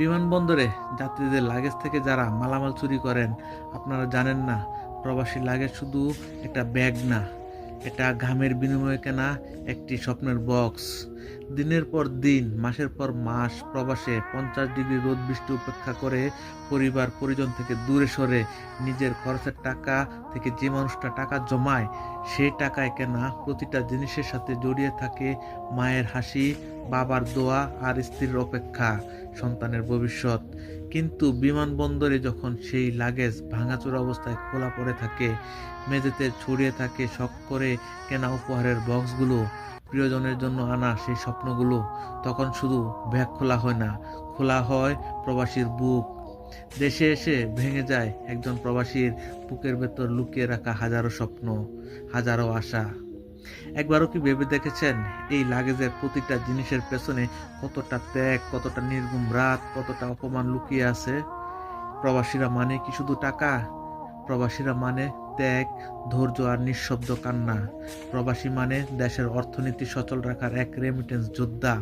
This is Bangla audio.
বিমানবন্দরে যাত্রীদের লাগেজ থেকে যারা মালামাল চুরি করেন, আপনারা জানেন না, প্রবাসী লাগেজ শুধু একটা ব্যাগ না, এটা ঘামের বিনিময়ে কেনা একটি স্বপ্নের বক্স দিনের পর দিন, মাসের পর মাস প্রবাসে পঞ্চাশ ডিগ্রি রোদ, বৃষ্টি উপেক্ষা করে পরিবার পরিজন থেকে দূরে সরে নিজের খরচের টাকা থেকে যে মানুষটা টাকা জমায় সেই টাকায় কেনা প্রতিটা জিনিসের সাথে জড়িয়ে থাকে মায়ের হাসি, বাবার দোয়া আর স্ত্রীর অপেক্ষা, সন্তানের ভবিষ্যৎ। কিন্তু বিমানবন্দরে যখন সেই লাগেজ ভাঙাচোরা অবস্থায় খোলা পড়ে থাকে, মেঝেতে ছড়িয়ে থাকে শখ করে কেনা উপহারের বক্সগুলো প্রিয়জনের জন্য আনা সেই স্বপ্নগুলো, তখন শুধু ব্যাগ খোলা হয় না, খোলা হয় প্রবাসীর বুক। দেশে এসে ভেঙে যায় একজন প্রবাসীর বুকের ভেতর লুকিয়ে রাখা হাজারো স্বপ্ন, হাজারো আশা। একবারও কি ভেবে দেখেছেন এই লাগেজের প্রতিটা জিনিসের পেছনে কতটা ত্যাগ, কতটা নির্গুম রাত, কতটা অপমান লুকিয়ে আছে? প্রবাসীরা মানে কি শুধু টাকা প্রবাসীরা মানে ত্যাগ, ধৈর্য আর নিঃশব্দ কান্না। প্রবাসী মানে দেশের অর্থনীতি সচল রাখার এক রেমিটেন্স যোদ্ধা।